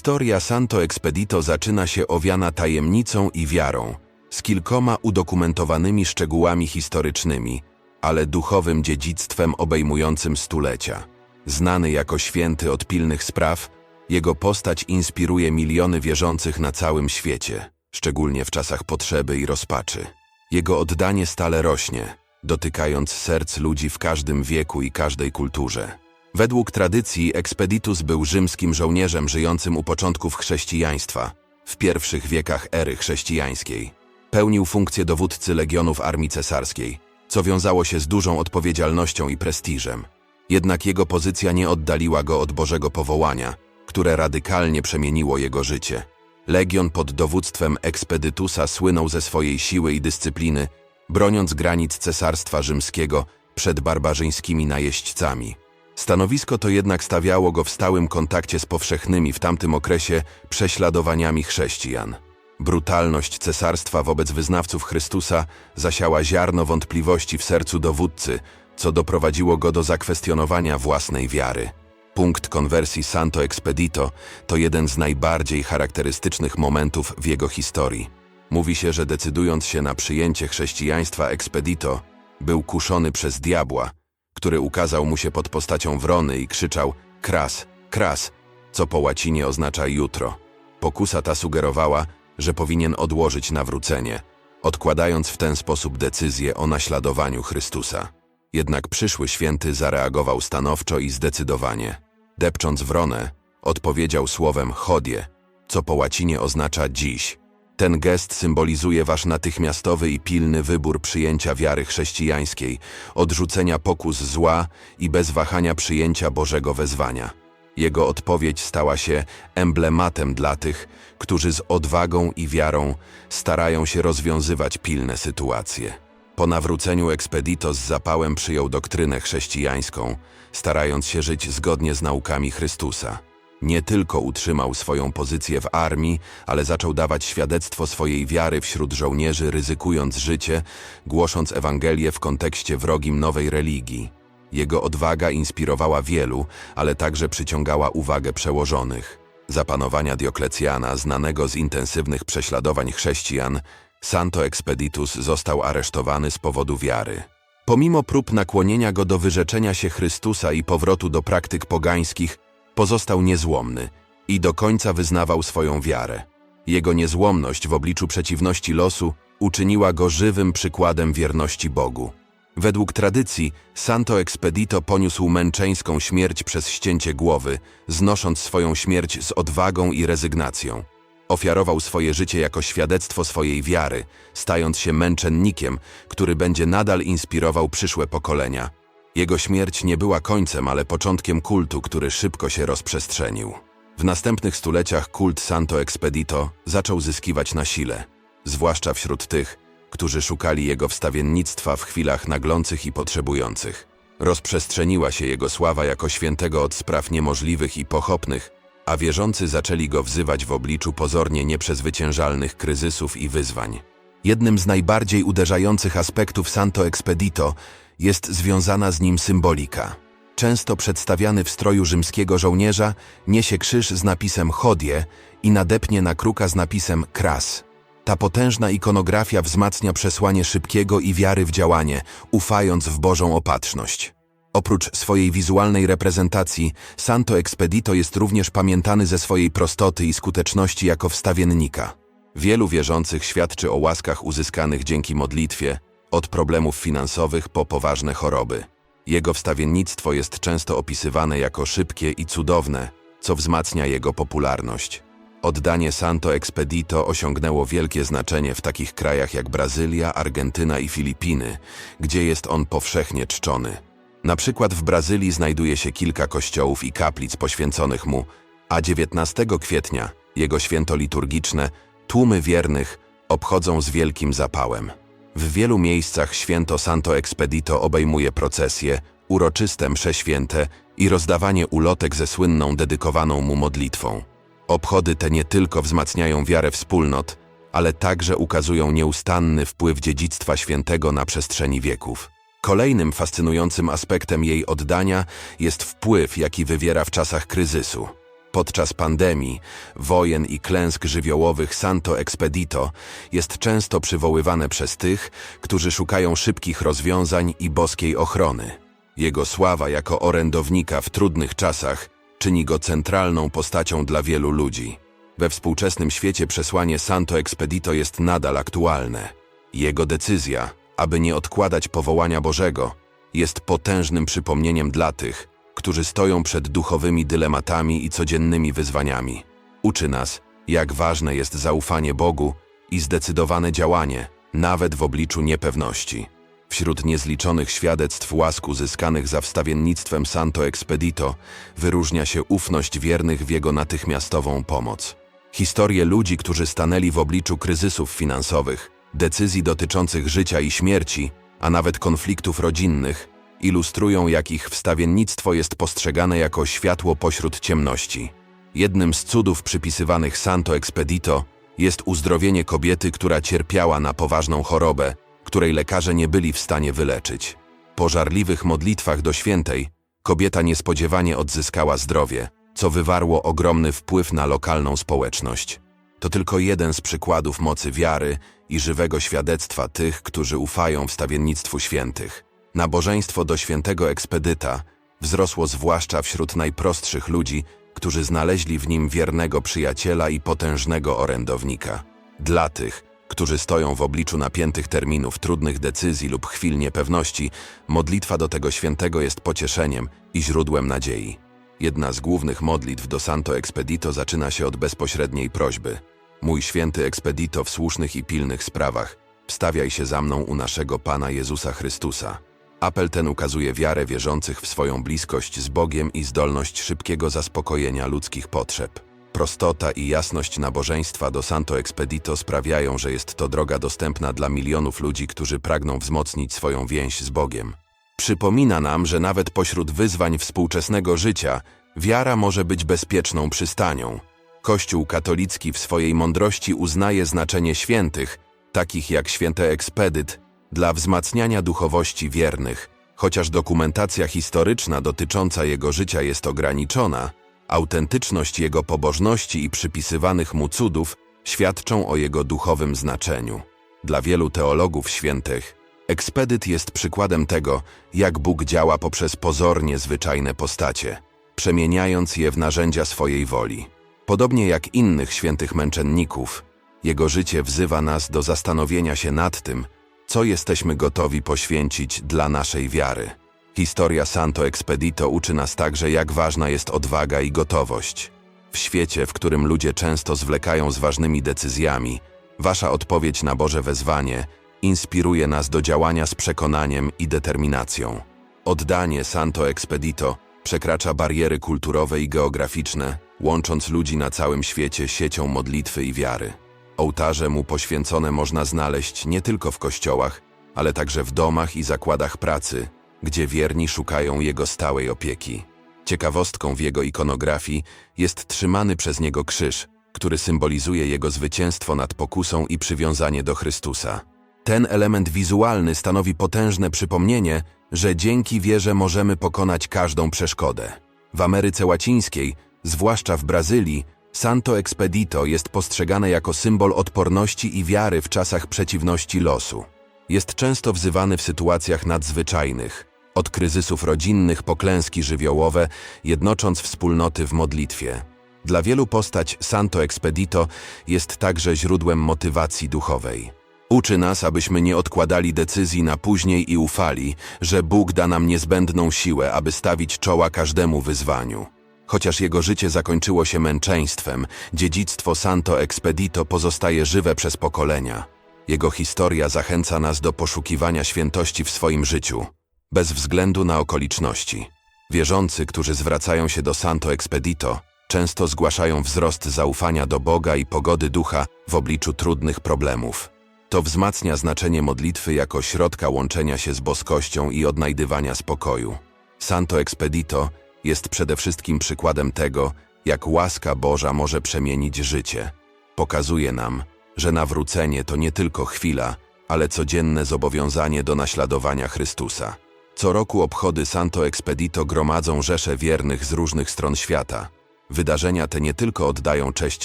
Historia Santo Expedito zaczyna się owiana tajemnicą i wiarą, z kilkoma udokumentowanymi szczegółami historycznymi, ale duchowym dziedzictwem obejmującym stulecia. Znany jako święty od pilnych spraw, jego postać inspiruje miliony wierzących na całym świecie, szczególnie w czasach potrzeby i rozpaczy. Jego oddanie stale rośnie, dotykając serc ludzi w każdym wieku i każdej kulturze. Według tradycji Expeditus był rzymskim żołnierzem żyjącym u początków chrześcijaństwa, w pierwszych wiekach ery chrześcijańskiej. Pełnił funkcję dowódcy legionów armii cesarskiej, co wiązało się z dużą odpowiedzialnością i prestiżem. Jednak jego pozycja nie oddaliła go od Bożego powołania, które radykalnie przemieniło jego życie. Legion pod dowództwem Expeditusa słynął ze swojej siły i dyscypliny, broniąc granic cesarstwa rzymskiego przed barbarzyńskimi najeźdźcami. Stanowisko to jednak stawiało go w stałym kontakcie z powszechnymi w tamtym okresie prześladowaniami chrześcijan. Brutalność cesarstwa wobec wyznawców Chrystusa zasiała ziarno wątpliwości w sercu dowódcy, co doprowadziło go do zakwestionowania własnej wiary. Punkt konwersji Santo Expedito to jeden z najbardziej charakterystycznych momentów w jego historii. Mówi się, że decydując się na przyjęcie chrześcijaństwa Expedito, był kuszony przez diabła, który ukazał mu się pod postacią wrony i krzyczał kras, kras, co po łacinie oznacza jutro. Pokusa ta sugerowała, że powinien odłożyć nawrócenie, odkładając w ten sposób decyzję o naśladowaniu Chrystusa. Jednak przyszły święty zareagował stanowczo i zdecydowanie. Depcząc wronę, odpowiedział słowem chodie, co po łacinie oznacza dziś. Ten gest symbolizuje wasz natychmiastowy i pilny wybór przyjęcia wiary chrześcijańskiej, odrzucenia pokus zła i bez wahania przyjęcia Bożego wezwania. Jego odpowiedź stała się emblematem dla tych, którzy z odwagą i wiarą starają się rozwiązywać pilne sytuacje. Po nawróceniu Expedito z zapałem przyjął doktrynę chrześcijańską, starając się żyć zgodnie z naukami Chrystusa. Nie tylko utrzymał swoją pozycję w armii, ale zaczął dawać świadectwo swojej wiary wśród żołnierzy, ryzykując życie, głosząc Ewangelię w kontekście wrogim nowej religii. Jego odwaga inspirowała wielu, ale także przyciągała uwagę przełożonych. Za panowania Dioklecjana, znanego z intensywnych prześladowań chrześcijan, Santo Expeditus został aresztowany z powodu wiary. Pomimo prób nakłonienia go do wyrzeczenia się Chrystusa i powrotu do praktyk pogańskich, pozostał niezłomny i do końca wyznawał swoją wiarę. Jego niezłomność w obliczu przeciwności losu uczyniła go żywym przykładem wierności Bogu. Według tradycji Santo Expedito poniósł męczeńską śmierć przez ścięcie głowy, znosząc swoją śmierć z odwagą i rezygnacją. Ofiarował swoje życie jako świadectwo swojej wiary, stając się męczennikiem, który będzie nadal inspirował przyszłe pokolenia. Jego śmierć nie była końcem, ale początkiem kultu, który szybko się rozprzestrzenił. W następnych stuleciach kult Santo Expedito zaczął zyskiwać na sile, zwłaszcza wśród tych, którzy szukali jego wstawiennictwa w chwilach naglących i potrzebujących. Rozprzestrzeniła się jego sława jako świętego od spraw niemożliwych i pochopnych, a wierzący zaczęli go wzywać w obliczu pozornie nieprzezwyciężalnych kryzysów i wyzwań. Jednym z najbardziej uderzających aspektów Santo Expedito jest związana z nim symbolika. Często przedstawiany w stroju rzymskiego żołnierza niesie krzyż z napisem Hodie i nadepnie na kruka z napisem Kras. Ta potężna ikonografia wzmacnia przesłanie szybkiego i wiary w działanie, ufając w Bożą opatrzność. Oprócz swojej wizualnej reprezentacji, Santo Expedito jest również pamiętany ze swojej prostoty i skuteczności jako wstawiennika. Wielu wierzących świadczy o łaskach uzyskanych dzięki modlitwie, od problemów finansowych po poważne choroby. Jego wstawiennictwo jest często opisywane jako szybkie i cudowne, co wzmacnia jego popularność. Oddanie Santo Expedito osiągnęło wielkie znaczenie w takich krajach jak Brazylia, Argentyna i Filipiny, gdzie jest on powszechnie czczony. Na przykład w Brazylii znajduje się kilka kościołów i kaplic poświęconych mu, a 19 kwietnia, jego święto liturgiczne, tłumy wiernych obchodzą z wielkim zapałem. W wielu miejscach święto Santo Expedito obejmuje procesje, uroczyste msze święte i rozdawanie ulotek ze słynną dedykowaną mu modlitwą. Obchody te nie tylko wzmacniają wiarę wspólnot, ale także ukazują nieustanny wpływ dziedzictwa świętego na przestrzeni wieków. Kolejnym fascynującym aspektem jej oddania jest wpływ, jaki wywiera w czasach kryzysu. Podczas pandemii, wojen i klęsk żywiołowych Santo Expedito jest często przywoływane przez tych, którzy szukają szybkich rozwiązań i boskiej ochrony. Jego sława jako orędownika w trudnych czasach czyni go centralną postacią dla wielu ludzi. We współczesnym świecie przesłanie Santo Expedito jest nadal aktualne. Jego decyzja, aby nie odkładać powołania Bożego, jest potężnym przypomnieniem dla tych, którzy stoją przed duchowymi dylematami i codziennymi wyzwaniami. Uczy nas, jak ważne jest zaufanie Bogu i zdecydowane działanie, nawet w obliczu niepewności. Wśród niezliczonych świadectw łask uzyskanych za wstawiennictwem Santo Expedito wyróżnia się ufność wiernych w jego natychmiastową pomoc. Historie ludzi, którzy stanęli w obliczu kryzysów finansowych, decyzji dotyczących życia i śmierci, a nawet konfliktów rodzinnych, ilustrują, jak ich wstawiennictwo jest postrzegane jako światło pośród ciemności. Jednym z cudów przypisywanych Santo Expedito jest uzdrowienie kobiety, która cierpiała na poważną chorobę, której lekarze nie byli w stanie wyleczyć. Po żarliwych modlitwach do świętej, kobieta niespodziewanie odzyskała zdrowie, co wywarło ogromny wpływ na lokalną społeczność. To tylko jeden z przykładów mocy wiary i żywego świadectwa tych, którzy ufają wstawiennictwu świętych. Nabożeństwo do świętego ekspedyta wzrosło zwłaszcza wśród najprostszych ludzi, którzy znaleźli w nim wiernego przyjaciela i potężnego orędownika. Dla tych, którzy stoją w obliczu napiętych terminów, trudnych decyzji lub chwil niepewności, modlitwa do tego świętego jest pocieszeniem i źródłem nadziei. Jedna z głównych modlitw do Santo Expedito zaczyna się od bezpośredniej prośby. Mój święty Expedito w słusznych i pilnych sprawach, wstawiaj się za mną u naszego Pana Jezusa Chrystusa. Apel ten ukazuje wiarę wierzących w swoją bliskość z Bogiem i zdolność szybkiego zaspokojenia ludzkich potrzeb. Prostota i jasność nabożeństwa do Santo Expedito sprawiają, że jest to droga dostępna dla milionów ludzi, którzy pragną wzmocnić swoją więź z Bogiem. Przypomina nam, że nawet pośród wyzwań współczesnego życia wiara może być bezpieczną przystanią. Kościół katolicki w swojej mądrości uznaje znaczenie świętych, takich jak święte Ekspedyt, dla wzmacniania duchowości wiernych. Chociaż dokumentacja historyczna dotycząca jego życia jest ograniczona, autentyczność jego pobożności i przypisywanych mu cudów świadczą o jego duchowym znaczeniu. Dla wielu teologów świętych, ekspedyt jest przykładem tego, jak Bóg działa poprzez pozornie zwyczajne postacie, przemieniając je w narzędzia swojej woli. Podobnie jak innych świętych męczenników, jego życie wzywa nas do zastanowienia się nad tym, co jesteśmy gotowi poświęcić dla naszej wiary. Historia Santo Expedito uczy nas także, jak ważna jest odwaga i gotowość. W świecie, w którym ludzie często zwlekają z ważnymi decyzjami, wasza odpowiedź na Boże wezwanie inspiruje nas do działania z przekonaniem i determinacją. Oddanie Santo Expedito przekracza bariery kulturowe i geograficzne, łącząc ludzi na całym świecie siecią modlitwy i wiary. Ołtarze mu poświęcone można znaleźć nie tylko w kościołach, ale także w domach i zakładach pracy, gdzie wierni szukają jego stałej opieki. Ciekawostką w jego ikonografii jest trzymany przez niego krzyż, który symbolizuje jego zwycięstwo nad pokusą i przywiązanie do Chrystusa. Ten element wizualny stanowi potężne przypomnienie, że dzięki wierze możemy pokonać każdą przeszkodę. W Ameryce Łacińskiej, zwłaszcza w Brazylii, Santo Expedito jest postrzegane jako symbol odporności i wiary w czasach przeciwności losu. Jest często wzywany w sytuacjach nadzwyczajnych, od kryzysów rodzinnych po klęski żywiołowe, jednocząc wspólnoty w modlitwie. Dla wielu postać Santo Expedito jest także źródłem motywacji duchowej. Uczy nas, abyśmy nie odkładali decyzji na później i ufali, że Bóg da nam niezbędną siłę, aby stawić czoła każdemu wyzwaniu. Chociaż jego życie zakończyło się męczeństwem, dziedzictwo Santo Expedito pozostaje żywe przez pokolenia. Jego historia zachęca nas do poszukiwania świętości w swoim życiu, bez względu na okoliczności. Wierzący, którzy zwracają się do Santo Expedito, często zgłaszają wzrost zaufania do Boga i pogody ducha w obliczu trudnych problemów. To wzmacnia znaczenie modlitwy jako środka łączenia się z boskością i odnajdywania spokoju. Santo Expedito jest przede wszystkim przykładem tego, jak łaska Boża może przemienić życie. Pokazuje nam, że nawrócenie to nie tylko chwila, ale codzienne zobowiązanie do naśladowania Chrystusa. Co roku obchody Santo Expedito gromadzą rzesze wiernych z różnych stron świata. Wydarzenia te nie tylko oddają cześć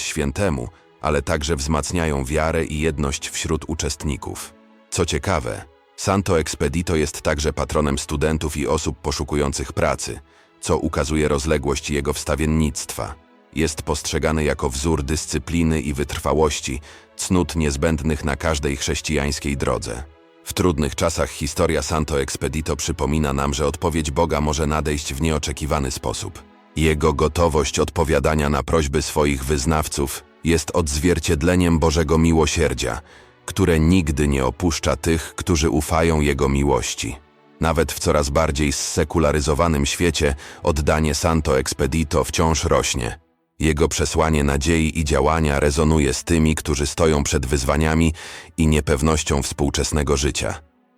świętemu, ale także wzmacniają wiarę i jedność wśród uczestników. Co ciekawe, Santo Expedito jest także patronem studentów i osób poszukujących pracy, co ukazuje rozległość jego wstawiennictwa. Jest postrzegany jako wzór dyscypliny i wytrwałości, cnót niezbędnych na każdej chrześcijańskiej drodze. W trudnych czasach historia Santo Expedito przypomina nam, że odpowiedź Boga może nadejść w nieoczekiwany sposób. Jego gotowość odpowiadania na prośby swoich wyznawców jest odzwierciedleniem Bożego miłosierdzia, które nigdy nie opuszcza tych, którzy ufają Jego miłości. Nawet w coraz bardziej zsekularyzowanym świecie oddanie Santo Expedito wciąż rośnie. Jego przesłanie nadziei i działania rezonuje z tymi, którzy stoją przed wyzwaniami i niepewnością współczesnego życia.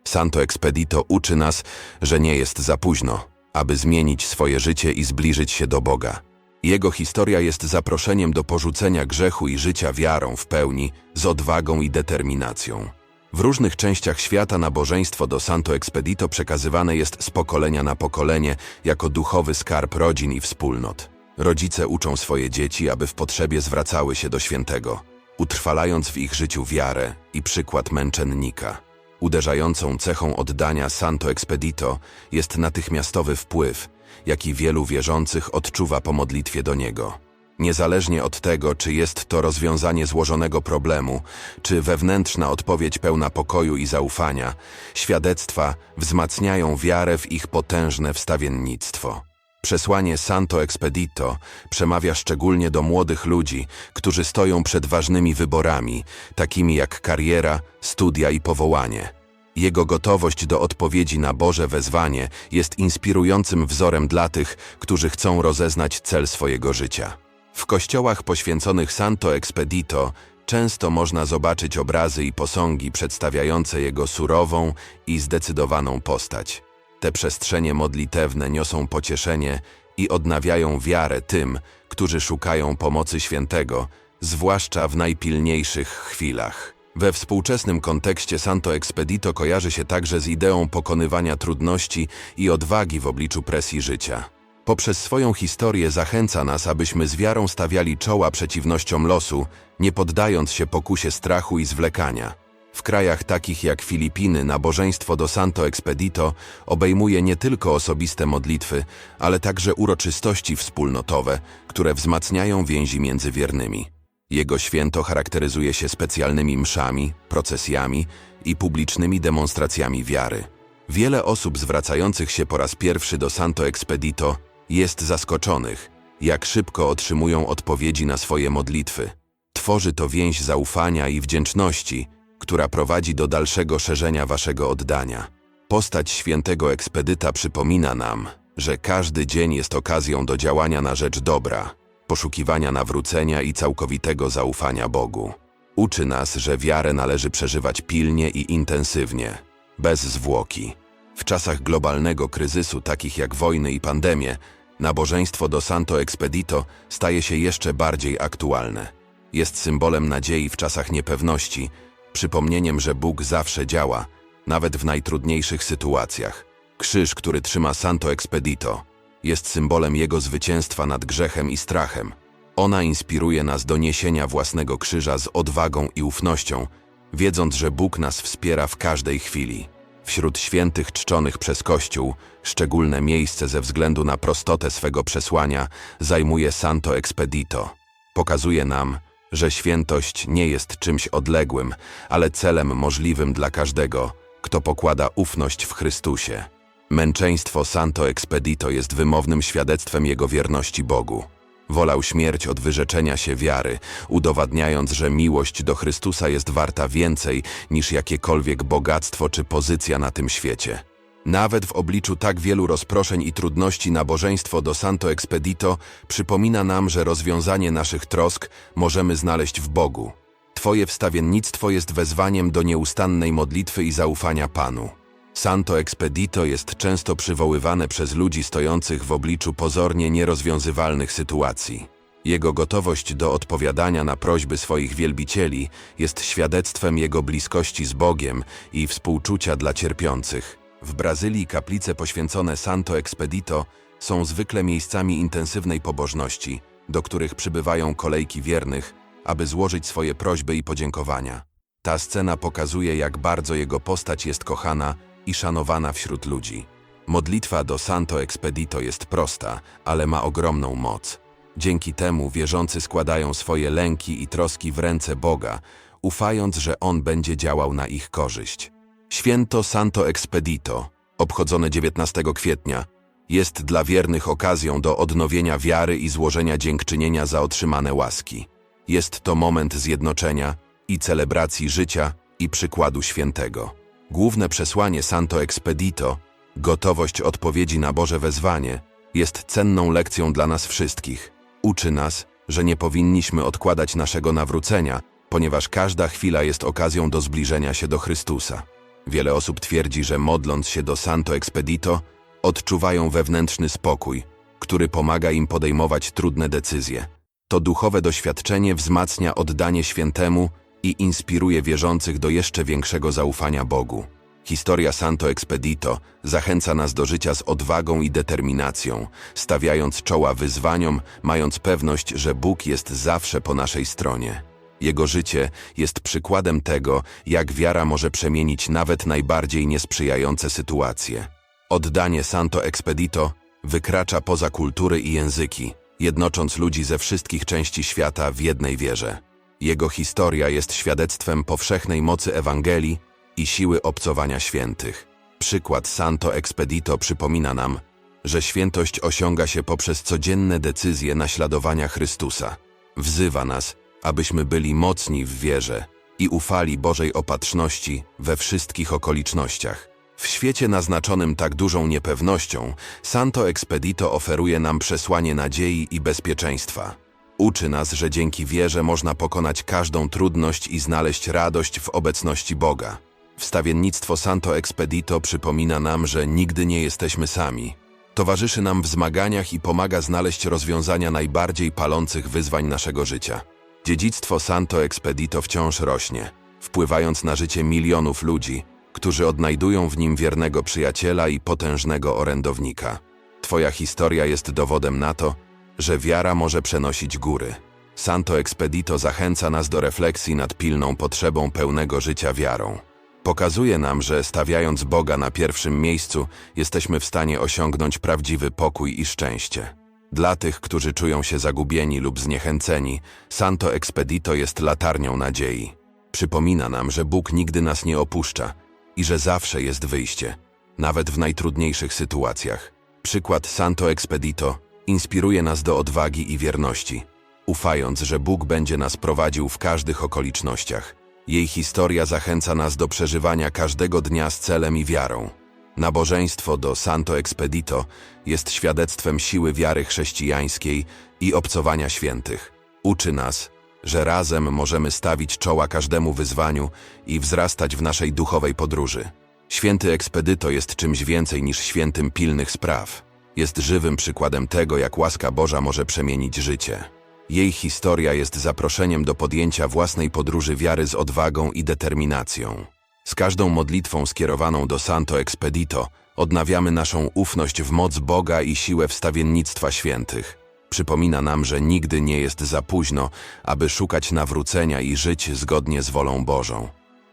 Santo Expedito uczy nas, że nie jest za późno, aby zmienić swoje życie i zbliżyć się do Boga. Jego historia jest zaproszeniem do porzucenia grzechu i życia wiarą w pełni, z odwagą i determinacją. W różnych częściach świata nabożeństwo do Santo Expedito przekazywane jest z pokolenia na pokolenie jako duchowy skarb rodzin i wspólnot. Rodzice uczą swoje dzieci, aby w potrzebie zwracały się do świętego, utrwalając w ich życiu wiarę i przykład męczennika. Uderzającą cechą oddania Santo Expedito jest natychmiastowy wpływ, jaki wielu wierzących odczuwa po modlitwie do niego. Niezależnie od tego, czy jest to rozwiązanie złożonego problemu, czy wewnętrzna odpowiedź pełna pokoju i zaufania, świadectwa wzmacniają wiarę w ich potężne wstawiennictwo. Przesłanie Santo Expedito przemawia szczególnie do młodych ludzi, którzy stoją przed ważnymi wyborami, takimi jak kariera, studia i powołanie. Jego gotowość do odpowiedzi na Boże wezwanie jest inspirującym wzorem dla tych, którzy chcą rozeznać cel swojego życia. W kościołach poświęconych Santo Expedito często można zobaczyć obrazy i posągi przedstawiające jego surową i zdecydowaną postać. Te przestrzenie modlitewne niosą pocieszenie i odnawiają wiarę tym, którzy szukają pomocy świętego, zwłaszcza w najpilniejszych chwilach. We współczesnym kontekście Santo Expedito kojarzy się także z ideą pokonywania trudności i odwagi w obliczu presji życia. Poprzez swoją historię zachęca nas, abyśmy z wiarą stawiali czoła przeciwnościom losu, nie poddając się pokusie strachu i zwlekania. W krajach takich jak Filipiny nabożeństwo do Santo Expedito obejmuje nie tylko osobiste modlitwy, ale także uroczystości wspólnotowe, które wzmacniają więzi między wiernymi. Jego święto charakteryzuje się specjalnymi mszami, procesjami i publicznymi demonstracjami wiary. Wiele osób zwracających się po raz pierwszy do Santo Expedito jest zaskoczonych, jak szybko otrzymują odpowiedzi na swoje modlitwy. Tworzy to więź zaufania i wdzięczności, która prowadzi do dalszego szerzenia waszego oddania. Postać świętego ekspedyta przypomina nam, że każdy dzień jest okazją do działania na rzecz dobra, poszukiwania nawrócenia i całkowitego zaufania Bogu. Uczy nas, że wiarę należy przeżywać pilnie i intensywnie, bez zwłoki. W czasach globalnego kryzysu, takich jak wojny i pandemie, nabożeństwo do Santo Expedito staje się jeszcze bardziej aktualne. Jest symbolem nadziei w czasach niepewności, przypomnieniem, że Bóg zawsze działa, nawet w najtrudniejszych sytuacjach. Krzyż, który trzyma Santo Expedito, jest symbolem jego zwycięstwa nad grzechem i strachem. Ona inspiruje nas do niesienia własnego krzyża z odwagą i ufnością, wiedząc, że Bóg nas wspiera w każdej chwili. Wśród świętych czczonych przez Kościół szczególne miejsce ze względu na prostotę swego przesłania zajmuje Santo Expedito. Pokazuje nam, że świętość nie jest czymś odległym, ale celem możliwym dla każdego, kto pokłada ufność w Chrystusie. Męczeństwo Santo Expedito jest wymownym świadectwem jego wierności Bogu. Wolał śmierć od wyrzeczenia się wiary, udowadniając, że miłość do Chrystusa jest warta więcej niż jakiekolwiek bogactwo czy pozycja na tym świecie. Nawet w obliczu tak wielu rozproszeń i trudności nabożeństwo do Santo Expedito przypomina nam, że rozwiązanie naszych trosk możemy znaleźć w Bogu. Twoje wstawiennictwo jest wezwaniem do nieustannej modlitwy i zaufania Panu. Santo Expedito jest często przywoływane przez ludzi stojących w obliczu pozornie nierozwiązywalnych sytuacji. Jego gotowość do odpowiadania na prośby swoich wielbicieli jest świadectwem jego bliskości z Bogiem i współczucia dla cierpiących. W Brazylii kaplice poświęcone Santo Expedito są zwykle miejscami intensywnej pobożności, do których przybywają kolejki wiernych, aby złożyć swoje prośby i podziękowania. Ta scena pokazuje, jak bardzo jego postać jest kochana i szanowana wśród ludzi. Modlitwa do Santo Expedito jest prosta, ale ma ogromną moc. Dzięki temu wierzący składają swoje lęki i troski w ręce Boga, ufając, że On będzie działał na ich korzyść. Święto Santo Expedito, obchodzone 19 kwietnia, jest dla wiernych okazją do odnowienia wiary i złożenia dziękczynienia za otrzymane łaski. Jest to moment zjednoczenia i celebracji życia i przykładu świętego. Główne przesłanie Santo Expedito, gotowość odpowiedzi na Boże wezwanie, jest cenną lekcją dla nas wszystkich. Uczy nas, że nie powinniśmy odkładać naszego nawrócenia, ponieważ każda chwila jest okazją do zbliżenia się do Chrystusa. Wiele osób twierdzi, że modląc się do Santo Expedito, odczuwają wewnętrzny spokój, który pomaga im podejmować trudne decyzje. To duchowe doświadczenie wzmacnia oddanie świętemu i inspiruje wierzących do jeszcze większego zaufania Bogu. Historia Santo Expedito zachęca nas do życia z odwagą i determinacją, stawiając czoła wyzwaniom, mając pewność, że Bóg jest zawsze po naszej stronie. Jego życie jest przykładem tego, jak wiara może przemienić nawet najbardziej niesprzyjające sytuacje. Oddanie Santo Expedito wykracza poza kultury i języki, jednocząc ludzi ze wszystkich części świata w jednej wierze. Jego historia jest świadectwem powszechnej mocy Ewangelii i siły obcowania świętych. Przykład Santo Expedito przypomina nam, że świętość osiąga się poprzez codzienne decyzje naśladowania Chrystusa. Wzywa nas, abyśmy byli mocni w wierze i ufali Bożej opatrzności we wszystkich okolicznościach. W świecie naznaczonym tak dużą niepewnością, Santo Expedito oferuje nam przesłanie nadziei i bezpieczeństwa. Uczy nas, że dzięki wierze można pokonać każdą trudność i znaleźć radość w obecności Boga. Wstawiennictwo Santo Expedito przypomina nam, że nigdy nie jesteśmy sami. Towarzyszy nam w zmaganiach i pomaga znaleźć rozwiązania najbardziej palących wyzwań naszego życia. Dziedzictwo Santo Expedito wciąż rośnie, wpływając na życie milionów ludzi, którzy odnajdują w nim wiernego przyjaciela i potężnego orędownika. Twoja historia jest dowodem na to, że wiara może przenosić góry. Santo Expedito zachęca nas do refleksji nad pilną potrzebą pełnego życia wiarą. Pokazuje nam, że stawiając Boga na pierwszym miejscu, jesteśmy w stanie osiągnąć prawdziwy pokój i szczęście. Dla tych, którzy czują się zagubieni lub zniechęceni, Santo Expedito jest latarnią nadziei. Przypomina nam, że Bóg nigdy nas nie opuszcza i że zawsze jest wyjście, nawet w najtrudniejszych sytuacjach. Przykład Santo Expedito inspiruje nas do odwagi i wierności, ufając, że Bóg będzie nas prowadził w każdych okolicznościach. Jej historia zachęca nas do przeżywania każdego dnia z celem i wiarą. Nabożeństwo do Santo Expedito jest świadectwem siły wiary chrześcijańskiej i obcowania świętych. Uczy nas, że razem możemy stawić czoła każdemu wyzwaniu i wzrastać w naszej duchowej podróży. Święty Ekspedyto jest czymś więcej niż świętym pilnych spraw. Jest żywym przykładem tego, jak łaska Boża może przemienić życie. Jej historia jest zaproszeniem do podjęcia własnej podróży wiary z odwagą i determinacją. Z każdą modlitwą skierowaną do Santo Expedito odnawiamy naszą ufność w moc Boga i siłę wstawiennictwa świętych. Przypomina nam, że nigdy nie jest za późno, aby szukać nawrócenia i żyć zgodnie z wolą Bożą.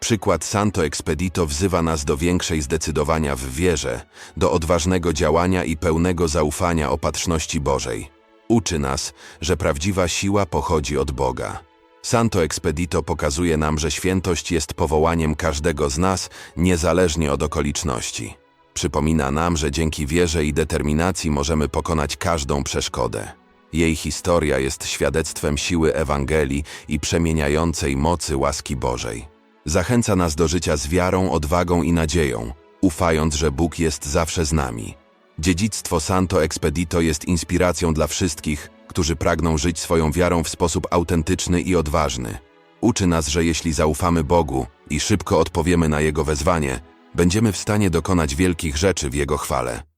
Przykład Santo Expedito wzywa nas do większej zdecydowania w wierze, do odważnego działania i pełnego zaufania opatrzności Bożej. Uczy nas, że prawdziwa siła pochodzi od Boga. Santo Expedito pokazuje nam, że świętość jest powołaniem każdego z nas, niezależnie od okoliczności. Przypomina nam, że dzięki wierze i determinacji możemy pokonać każdą przeszkodę. Jej historia jest świadectwem siły Ewangelii i przemieniającej mocy łaski Bożej. Zachęca nas do życia z wiarą, odwagą i nadzieją, ufając, że Bóg jest zawsze z nami. Dziedzictwo Santo Expedito jest inspiracją dla wszystkich, którzy pragną żyć swoją wiarą w sposób autentyczny i odważny. Uczy nas, że jeśli zaufamy Bogu i szybko odpowiemy na Jego wezwanie, będziemy w stanie dokonać wielkich rzeczy w Jego chwale.